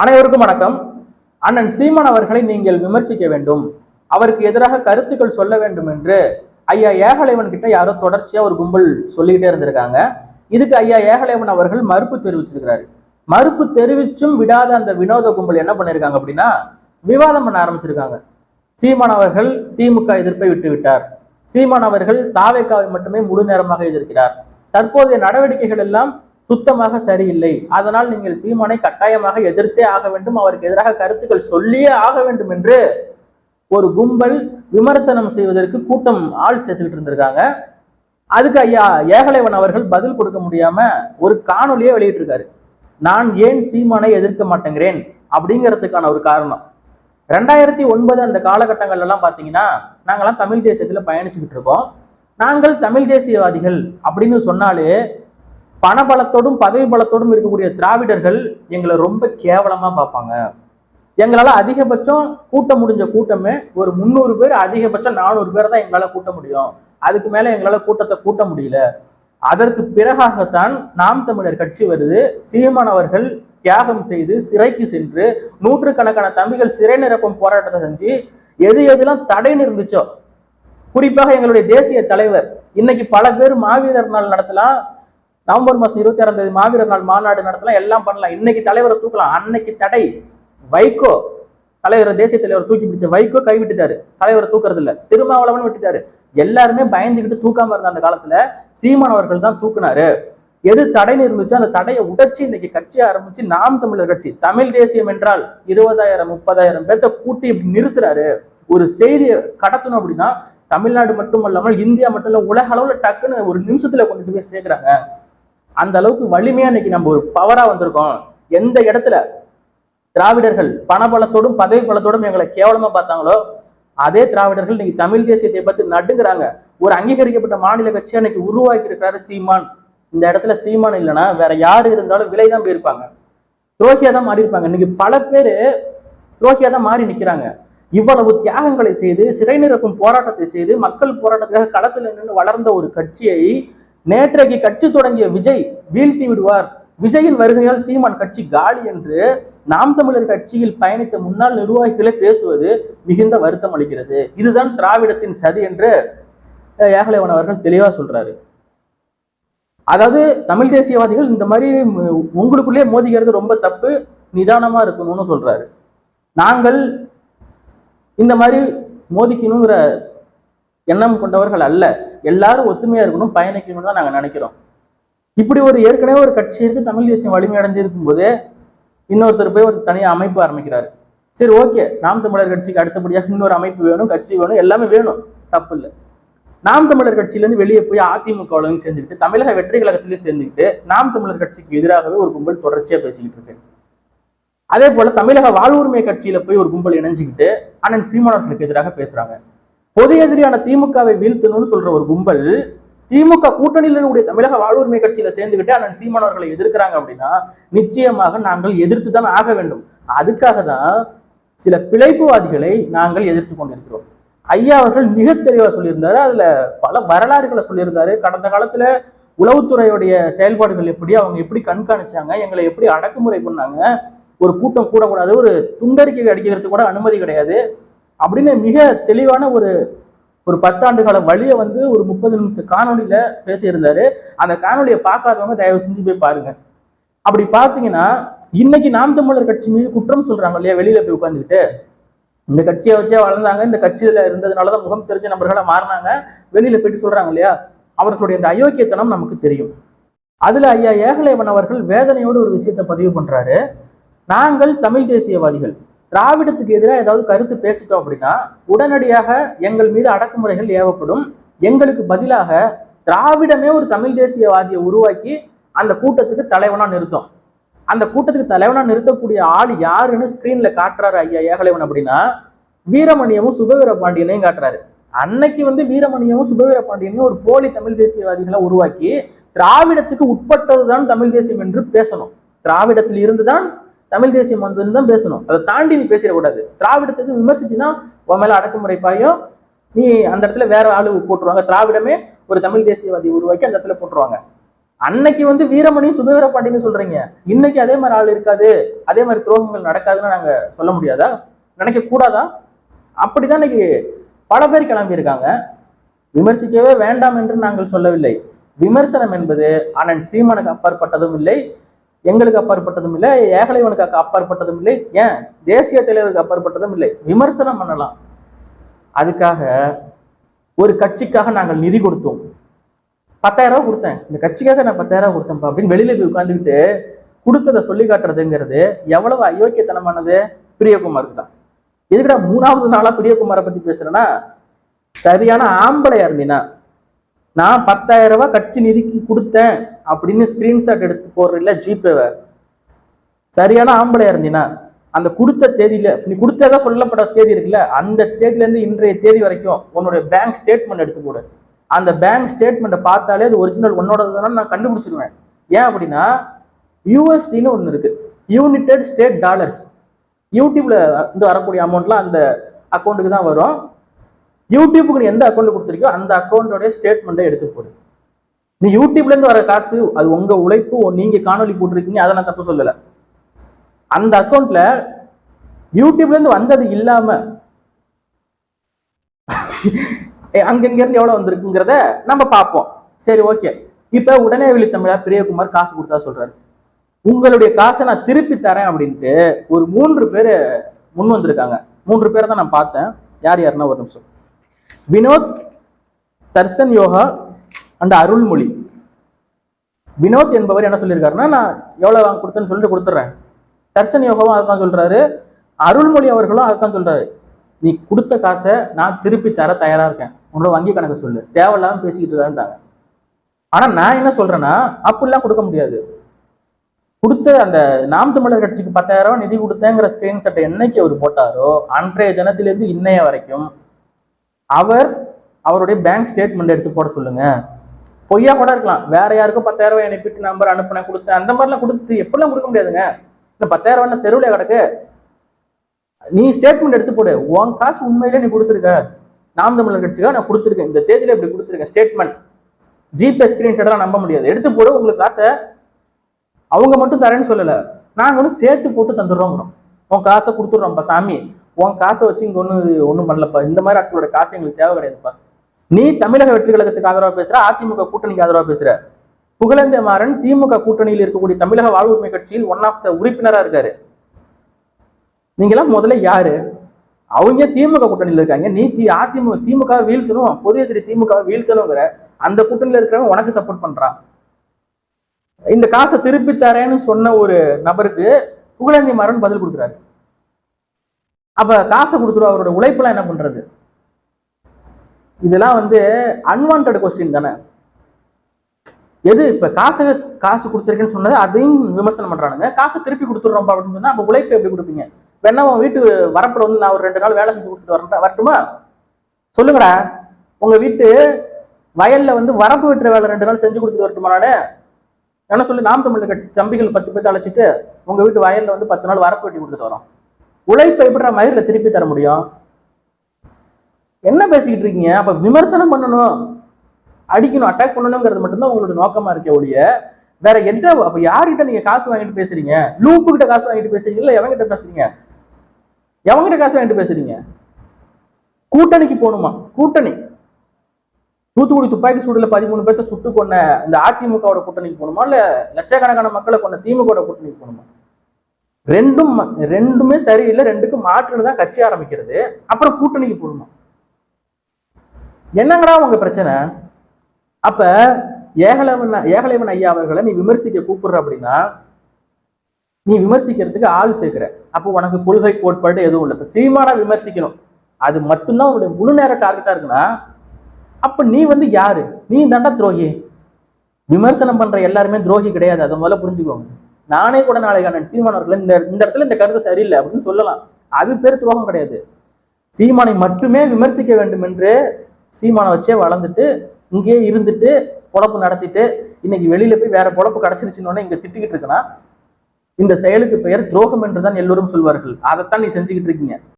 அனைவருக்கும் வணக்கம். அண்ணன் சீமான் அவர்களை நீங்கள் விமர்சிக்க வேண்டும். அவருக்கு எதிராக கருத்துக்கள் சொல்ல வேண்டும் என்று ஐயா ஏகலைவன் கிட்ட யாரோ தொடர்ச்சியா ஒரு கும்பல் சொல்லிக்கிட்டே இருந்திருக்காங்க. இதுக்கு ஐயா ஏகலைவன் அவர்கள் மறுப்பு தெரிவிச்சிருக்கிறாரு. மறுப்பு தெரிவிச்சும் விடாத அந்த வினோத கும்பல் என்ன பண்ணிருக்காங்க அப்படின்னா விவாதம் பண்ண ஆரம்பிச்சிருக்காங்க. சீமான் அவர்கள் திமுக எதிர்ப்பை விட்டு விட்டார் சீமான் அவர்கள் தாவேக்காவை மட்டுமே முழு நேரமாக எதிர்க்கிறார். தற்போதைய நடவடிக்கைகள் எல்லாம் சுத்தமாக சரியில்லை. அதனால் நீங்கள் சீமானை கட்டாயமாக எதிர்த்தே ஆக வேண்டும். அவருக்கு எதிராக கருத்துக்கள் சொல்லியே ஆக வேண்டும் என்று ஒரு கும்பல் விமர்சனம் செய்வதற்கு கூட்டம் ஆள் சேர்த்துக்கிட்டு இருந்திருக்காங்க. அதுக்கு ஐயா ஏகலைவன் அவர்கள் பதில் கொடுக்க முடியாம ஒரு காணொலியே வெளியிட்டிருக்காரு. நான் ஏன் சீமானை எதிர்க்க மாட்டேங்கிறேன்? அப்படிங்கிறதுக்கான ஒரு காரணம். ரெண்டாயிரத்தி ஒன்பது அந்த காலகட்டங்கள்ல எல்லாம் பாத்தீங்கன்னா நாங்கெல்லாம் தமிழ் தேசியத்துல பயணிச்சுக்கிட்டு இருக்கோம். நாங்கள் தமிழ் தேசியவாதிகள் அப்படின்னு சொன்னாலே பணபலத்தோடும் பதவி பலத்தோடும் இருக்கக்கூடிய திராவிடர்கள் எங்களை ரொம்ப கேவலமா பார்ப்பாங்க. எங்களால அதிகபட்சம் கூட்ட முடிஞ்ச கூட்டமே ஒரு முந்நூறு பேர் அதிகபட்சம் நானூறு பேர் தான் எங்களால கூட்ட முடியும். அதுக்கு மேல எங்களால கூட்டத்தை கூட்ட முடியல. அதற்கு பிறகாகத்தான் நாம் தமிழர் கட்சி வருது. சீமான் அவர்கள் தியாகம் செய்து சிறைக்கு சென்று நூற்றுக்கணக்கான தம்பிகள் சிறை நிரப்பும் போராட்டத்தை செஞ்சு எது எதுலாம் தடைன்னு இருந்துச்சோ குறிப்பாக எங்களுடைய தேசிய தலைவர் இன்னைக்கு பல பேர் மாவீரர் நாள் நடத்தலாம் நவம்பர் மாசம் இருபத்தி ஆறாம் தேதி மாவீரர் நாள் மாநாடு நடத்தலாம். எல்லாம் பண்ணலாம். இன்னைக்கு தலைவரை தூக்கலாம். அன்னைக்கு தடை. வைகோ தலைவர் தேசிய தலைவர் தூக்கி பிடிச்ச வைகோ கைவிட்டுட்டாரு. தலைவரை தூக்குறது இல்ல திருமாவளவன் விட்டுட்டாரு. எல்லாருமே பயந்துகிட்டு தூக்காம இருந்த அந்த காலத்துல சீமான் அவர்கள் தான் தூக்குனாரு. எது தடைன்னு இருந்துச்சோ அந்த தடையை உடைச்சு இன்னைக்கு கட்சி ஆரம்பிச்சு நாம் தமிழர் கட்சி தமிழ் தேசியம் என்றால் இருபதாயிரம் முப்பதாயிரம் பேர்த்த கூட்டி இப்படி நிறுத்துறாரு. ஒரு செய்தியை கடத்தணும் அப்படின்னா தமிழ்நாடு மட்டும் அல்லாமல் இந்தியா மட்டும் இல்ல உலக அளவுல டக்குன்னு ஒரு நிமிஷத்துல கொண்டுட்டு போய் சேர்க்கிறாங்க. அந்த அளவுக்கு வலிமையா இன்னைக்கு நம்ம ஒரு பவரா வந்திருக்கோம். எந்த இடத்துல திராவிடர்கள் பணபலத்தோடும் பதவி பலத்தோடும் எங்களை கேவலமா பார்த்தாங்களோ அதே திராவிடர்கள் இன்னைக்கு தமிழ் தேசியத்தை பத்தி நடுங்கிறாங்க. ஒரு அங்கீகரிக்கப்பட்ட மாநில கட்சி அன்னைக்கு உருவாக்கி இருக்கிறாரு சீமான். இந்த இடத்துல சீமான் இல்லைன்னா வேற யாரு இருந்தாலும் விலை தான் போயிருப்பாங்க. துரோகியா தான் மாறி இருப்பாங்க இன்னைக்கு பல பேரு துரோகியா தான் மாறி நிக்கிறாங்க. இவ்வளவு தியாகங்களை செய்து சிறை நிரப்பும் போராட்டத்தை செய்து மக்கள் போராட்டத்துக்காக களத்தில் நின்று வளர்ந்த ஒரு கட்சியை நேற்றைக்கு கட்சி தொடங்கிய விஜய் வீழ்த்தி விடுவார். விஜயின் வருகையால் சீமான் கட்சி காலி என்று நாம் தமிழர் கட்சியில் பயணித்த முன்னாள் நிர்வாகிகளே பேசுவது மிகுந்த வருத்தம் அளிக்கிறது. இதுதான் திராவிடத்தின் சதி என்று ஏகலைவன் அவர்கள் தெளிவா சொல்றாரு. அதாவது தமிழ் தேசியவாதிகள் இந்த மாதிரி உங்களுக்குள்ளே மோதிக்கிறது ரொம்ப தப்பு நிதானமா இருக்கணும்னு சொல்றாரு. நாங்கள் இந்த மாதிரி மோதிக்கணுங்கிற எண்ணம் கொண்டவர்கள் அல்ல. எல்லாரும் ஒத்துமையா இருக்கணும் பயணிக்கணும்னு தான் நாங்க நினைக்கிறோம். இப்படி ஒரு ஏற்கனவே ஒரு கட்சி இருக்கு தமிழ் தேசியம் வலிமை அடைஞ்சிருக்கும் போது இன்னொருத்தர் போய் ஒரு தனியா அமைப்பு ஆரம்பிக்கிறாரு. சரி ஓகே நாம் தமிழர் கட்சிக்கு அடுத்தபடியாக இன்னொரு அமைப்பு வேணும் கட்சி வேணும் எல்லாமே வேணும். தப்பு இல்லை. நாம் தமிழர் கட்சியிலேருந்து வெளியே போய் அதிமுகவிலையும் சேர்ந்துக்கிட்டு தமிழக வெற்றி கழகத்திலையும் சேர்ந்துக்கிட்டு நாம் தமிழர் கட்சிக்கு எதிராகவே ஒரு கும்பல் தொடர்ச்சியா பேசிக்கிட்டு இருக்கு. அதே போல தமிழக வாழ்வுரிமை கட்சியில போய் ஒரு கும்பல் இணைஞ்சுக்கிட்டு அண்ணன் சீமானவர்களுக்கு எதிராக பேசுறாங்க. பொது எதிரியான திமுகவை வீழ்த்தணும்னு சொல்ற ஒரு கும்பல் திமுக கூட்டணியில் இருக்கக்கூடிய தமிழக வாழ்வுரிமை கட்சியில சேர்ந்துகிட்டு அண்ணன் சீமானவர்களை எதிர்க்கிறாங்க அப்படின்னா நிச்சயமாக நாங்கள் எதிர்த்து தான் ஆக வேண்டும். அதுக்காக தான் சில பிழைப்புவாதிகளை நாங்கள் எதிர்த்து கொண்டிருக்கிறோம். ஐயா அவர்கள் மிக தெளிவா சொல்லியிருந்தாரு. அதுல பல வரலாறுகளை சொல்லியிருந்தாரு. கடந்த காலத்துல உளவுத்துறையுடைய செயல்பாடுகள் எப்படி அவங்க எப்படி கண்காணிச்சாங்க எங்களை எப்படி அடக்குமுறை பண்ணாங்க ஒரு கூட்டம் கூடக்கூடாது ஒரு துண்டறிக்கை அடிக்கிறதுக்கு கூட அனுமதி கிடையாது. அப்படின்னு மிக தெளிவான ஒரு ஒரு பத்தாண்டு கால வழியை வந்து ஒரு முப்பது நிமிஷம் காணொலியில பேசியிருந்தாரு. அந்த காணொலியை பார்க்காதவங்க தயவு செஞ்சு போய் பாருங்க. அப்படி பார்த்தீங்கன்னா இன்னைக்கு நாம் தமிழர் கட்சி மீது குற்றம் சொல்றாங்க இல்லையா? வெளியில போய் உட்காந்துக்கிட்டு இந்த கட்சியை வச்சே வளர்ந்தாங்க. இந்த கட்சியில இருந்ததுனாலதான் முகம் தெரிஞ்ச நபர்களாக மாறினாங்க. வெளியில போயிட்டு சொல்றாங்க இல்லையா? அவர்களுடைய இந்த அயோக்கியத்தனம் நமக்கு தெரியும். அதுல ஐயா ஏகலைவன் அவர்கள் வேதனையோடு ஒரு விஷயத்தை பதிவு பண்றாரு. நாங்கள் தமிழ் தேசியவாதிகள். திராவிடத்துக்கு எதிராக ஏதாவது கருத்து பேசிட்டோம் அப்படின்னா உடனடியாக எங்கள் மீது அடக்குமுறைகள் ஏவப்படும். எங்களுக்கு பதிலாக திராவிடமே ஒரு தமிழ் தேசியவாதியை உருவாக்கி அந்த கூட்டத்துக்கு தலைவனா நிறுத்தும். அந்த கூட்டத்துக்கு தலைவனா நிறுத்தக்கூடிய ஆள் யாருன்னு ஸ்கிரீன்ல காட்டுறாரு ஐயா ஏகலைவன் அப்படின்னா வீரமணியமும் சுபவீர பாண்டியனையும் காட்டுறாரு. அன்னைக்கு வந்து வீரமணியமும் சுபவீர பாண்டியனையும் ஒரு போலி தமிழ் தேசியவாதிகளை உருவாக்கி திராவிடத்துக்கு உட்பட்டதுதான் தமிழ் தேசியம் என்று பேசணும். திராவிடத்தில் இருந்துதான் தமிழ் தேசியம் வந்ததுன்னு தான் பேசணும். அதை தாண்டி நீ பேசிடக்கூடாது திராவிடத்துக்கு விமர்சிச்சுன்னா உன் மேல அடக்குமுறை பாயும் நீ அந்த இடத்துல வேற ஆளு போட்டுருவாங்க. திராவிடமே ஒரு தமிழ் தேசியவாதி உருவாக்கி அந்த இடத்துல போட்டுருவாங்க. அன்னைக்கு வந்து வீரமணி சுபவீர பாண்டியன்னு சொல்றீங்க. இன்னைக்கு அதே மாதிரி ஆள் இருக்காது. அதே மாதிரி துரோகங்கள் நடக்காதுன்னு நாங்க சொல்ல முடியாதா? நினைக்க கூடாதா? அப்படிதான் இன்னைக்கு பல பேர் கிளம்பி இருக்காங்க விமர்சிக்கவே வேண்டாம் என்று நாங்கள் சொல்லவில்லை. விமர்சனம் என்பது அண்ணன் சீமானுக்கு அப்பாற்பட்டதும் இல்லை. எங்களுக்கு அப்பாற்பட்டதும் இல்லை ஏகலைவனுக்கு அப்பாற்பட்டதும் இல்லை ஏன்? தேசிய தலைவருக்கு அப்பாற்பட்டதும் இல்லை. விமர்சனம் பண்ணலாம். அதுக்காக ஒரு கட்சிக்காக நாங்கள் நிதி கொடுத்தோம். பத்தாயிரம் ரூபாய் கொடுத்தேன். இந்த கட்சிக்காக நான் பத்தாயிரம் ரூபா கொடுத்தேன்ப்பா. அப்படின்னு வெளியில போய் உட்காந்துக்கிட்டு கொடுத்ததை சொல்லி காட்டுறதுங்கிறது எவ்வளவு அயோக்கியத்தனமானது? பிரியகுமாருக்கு தான். எதுக்குடா மூணாவது நாளா பிரியகுமாரை பத்தி பேசுறேன்னா சரியான ஆம்பளையா இருந்தீங்கன்னா நான் பத்தாயிரம் ரூபாய் கட்சி நிதிக்கு கொடுத்தேன். அப்படின்னு ஸ்கிரீன்ஷாட் எடுத்து போடுறீங்களா ஜிபேவை சரியான ஆம்பளையா இருந்தீங்கன்னா அந்த கொடுத்த தேதியில நீ கொடுத்ததா சொல்லப்பட்ட தேதி இருக்குல்ல அந்த தேதியிலேருந்து இன்றைய தேதி வரைக்கும் உன்னுடைய பேங்க் ஸ்டேட்மெண்ட் எடுத்து போடு. அந்த பேங்க் ஸ்டேட்மெண்ட்டை பார்த்தாலே அது ஒரிஜினல் உன்னோட நான் கண்டுபிடிச்சிருவேன். ஏன் அப்படின்னா யூஎஸ்டின்னு ஒன்று இருக்கு. யூனிடெட் ஸ்டேட் டாலர்ஸ் யூடியூப்ல வந்து வரக்கூடிய அமௌண்ட்லாம் அந்த அக்கௌண்ட்டுக்கு தான் வரும். யூடியூப்புக்கு நீ எந்த அக்கௌண்ட் கொடுத்துருக்கியோ அந்த அக்கௌண்ட்டோடைய ஸ்டேட்மெண்ட்டை எடுத்து போடு. நீ யூடியூப்ல இருந்து வர காசு அது உங்க உழைப்பு நீங்க காணொலி போட்டிருக்கீங்க அதை நான் தப்பு சொல்லல. அந்த அக்கௌண்ட்ல யூடியூப்ல இருந்து வந்தது இல்லாம ஏ, இருந்து எவ்வளவு வந்திருக்குங்கிறத நம்ம பார்ப்போம். சரி ஓகே இப்ப உடனே வெளி தமிழா பிரியகுமார் காசு கொடுத்தா சொல்றாரு. உங்களுடைய காசை நான் திருப்பி தரேன் அப்படின்ட்டு ஒரு மூன்று பேர் முன் வந்திருக்காங்க. மூன்று பேரை தான் நான் பார்த்தேன். யார் யாருன்னா ஒரு நிமிஷம். வினோத் தர்சன் யோகா அந்த அருள்மொழி. வினோத் என்பவர் என்ன சொல்லியிருக்காருன்னா நான் எவ்வளவு வாங்க கொடுத்தேன்னு சொல்லிட்டு கொடுத்துட்றேன். தர்சன் யோகாவும் அதான் சொல்றாரு. அருள்மொழி அவர்களும் அதான் சொல்றாரு. நீ கொடுத்த காசை நான் திருப்பி தர தயாரா இருக்கேன். உன்னோட வங்கி கணக்கு சொல்லு. தேவையில்லாம பேசிக்கிட்டு இருக்கான்ட்டாங்க. ஆனா நான் என்ன சொல்றேன்னா அப்படிலாம் கொடுக்க முடியாது. கொடுத்த அந்த நாம் தமிழர் கட்சிக்கு பத்தாயிரம் நிதி கொடுத்தேங்கிற ஸ்கிரீன்ஷாட்டை என்னைக்கு அவர் போட்டாரோ அன்றைய தினத்திலிருந்து இன்னைய வரைக்கும் அவர் அவருடைய பேங்க் ஸ்டேட்மெண்ட் எடுத்து போட சொல்லுங்க. பொய்யா கூட இருக்கலாம். வேற யாருக்கும் பத்தாயிரம் ரூபாய் அனுப்பிட்டு நம்பர் அனுப்புனேன் கொடுத்தேன். அந்த மாதிரிலாம் கொடுத்து எப்படிலாம் கொடுக்க முடியாதுங்க. இந்த பத்தாயிரம் ரூபாய் தெருவில் கிடக்கு? நீ ஸ்டேட்மெண்ட் எடுத்து போடு. உன் காசு உண்மையிலே நீ கொடுத்துருக்க. நாம் தமிழர் கட்சிக்காக நான் கொடுத்துருக்கேன். இந்த தேதியில இப்படி கொடுத்துருக்கேன் ஸ்டேட்மெண்ட் ஜிபே ஸ்கிரீன்ஷாட்லாம் நம்ப முடியாது. எடுத்து போடு உங்களுக்கு காசை அவங்க மட்டும் தரேன்னு சொல்லலை. நாங்களும் சேர்த்து போட்டு தந்துடுறோங்கிறோம். உன் காசை கொடுத்துட்றோம்ப்பா சாமி. உன் காசை வச்சு இங்க ஒன்றும் ஒன்றும் பண்ணலப்பா. இந்த மாதிரி ஆட்களோட காசு எங்களுக்கு தேவை கிடையாதுப்பா. நீ தமிழக வெற்றி கழகத்துக்கு ஆதரவா பேசுற அதிமுக கூட்டணிக்கு ஆதரவா பேசுற? புகழேந்திய மாறன் திமுக கூட்டணியில் இருக்கக்கூடிய தமிழக வாழ்வுரிமை கட்சியில் ஒன் ஆஃப் த உறுப்பினரா இருக்காரு. நீங்களாம் முதல்ல யாரு? அவங்க திமுக கூட்டணியில் இருக்காங்க. நீ தி அதிமுக திமுக வீழ்த்தணும் பொது எதிரி திமுக வீழ்த்தணுங்கிற அந்த கூட்டணியில் இருக்கிறவங்க உனக்கு சப்போர்ட் பண்றான். இந்த காசை திருப்பி தரேன்னு சொன்ன ஒரு நபருக்கு புகழேந்தி மாறன் பதில் கொடுக்குறாரு. அப்ப காசை கொடுத்துருவா அவரோட உழைப்பெல்லாம் என்ன பண்றது? இதெல்லாம் வந்து அன்வான்ட் கொஸ்டின் தானே. எது இப்ப காசு காசு கொடுத்துருக்கேன்னு சொன்னது அதையும் விமர்சனம் பண்றானுங்க. காசை திருப்பி கொடுத்துட்றோம்ப்பா அப்படின்னு சொன்னா அப்ப உழைப்பு எப்படி கொடுப்பீங்க? வேணா உன் வீட்டு வரப்புல வந்து நான் ஒரு ரெண்டு நாள் வேலை செஞ்சு கொடுத்துட்டு வரேன் வரட்டுமா? சொல்லுங்கடா. உங்க வீட்டு வயல்ல வந்து வரப்பு வெட்டுற வேலை ரெண்டு நாள் செஞ்சு கொடுத்துட்டு வரட்டுமா நானு? என்ன சொல்லி நாம் தமிழ் கட்சி தம்பிகள் பத்து பேர்த்து அழைச்சிட்டு உங்க வீட்டு வயல்ல வந்து பத்து நாள் வரப்பு வெட்டி கொடுத்துட்டு வரோம். உழைப்பை எப்படி மயிரில் திருப்பி தர முடியும்? என்ன பேசிக்கிட்டு இருக்கீங்க? அப்ப விமர்சனம் பண்ணணும். அடிக்கணும் அட்டாக் பண்ணணுங்கிறது மட்டும்தான் உங்களோட நோக்கமா இருக்க ஒழிய வேற எந்த அப்ப யார்கிட்ட நீங்க காசு வாங்கிட்டு பேசுறீங்க? லூப்பு கிட்ட காசு வாங்கிட்டு பேசுறீங்க? இல்ல எவங்கிட்ட பேசுறீங்க? எவங்கிட்ட காசு வாங்கிட்டு பேசுறீங்க? கூட்டணிக்கு போகணுமா? கூட்டணி. தூத்துக்குடி துப்பாக்கி சூடுல பதிமூணு பேர்த்த சுட்டு கொண்ட இந்த அதிமுகவோட கூட்டணிக்கு போகணுமா? இல்ல லட்சக்கணக்கான மக்களை கொண்ட திமுகவோட கூட்டணிக்கு போகணுமா? ரெண்டும் ரெண்டுமே சரியில்லை. ரெண்டுக்கும் மாற்றுன்னு தான் கட்சி ஆரம்பிக்கிறது. அப்புறம் கூட்டணிக்கு போகணுமா? என்னங்கடா உங்க பிரச்சனை? அப்ப ஏகலைவன் ஏகலைவன் ஐயா அவர்களை நீ விமர்சிக்க கூப்பிடுற அப்படின்னா நீ விமர்சிக்கிறதுக்கு ஆள் சேர்க்கிற. அப்போ உனக்கு கொள்கை கோட்பாடு எதுவும் இல்லை. இப்போ சீமானா விமர்சிக்கணும். அது மட்டும்தான் உன்னுடைய முழு நேர டார்கெட்டா இருக்குன்னா அப்ப நீ வந்து யாரு? நீ தாண்டா துரோகி. விமர்சனம் பண்ற எல்லாருமே துரோகி கிடையாது. அதை முதல்ல புரிஞ்சுக்கோங்க நானே கூட நாளை கண்ணன் சீமானவர்கள் இந்த இந்த இடத்துல இந்த கருத்து சரியில்லை அப்படின்னு சொல்லலாம். அது பேர் துரோகம் கிடையாது. சீமானை மட்டுமே விமர்சிக்க வேண்டும் என்று சீமானை வச்சே வளர்ந்துட்டு இங்கேயே இருந்துட்டு பொழப்பு நடத்திட்டு இன்னைக்கு வெளியில போய் வேற பொழப்பு கிடைச்சிருச்சுன்னு இங்க திட்டிக்கிட்டு இருக்கனா? இந்த செயலுக்கு பெயர் துரோகம் என்றுதான் எல்லோரும் சொல்வார்கள். அதைத்தான் நீ செஞ்சுக்கிட்டு இருக்கீங்க.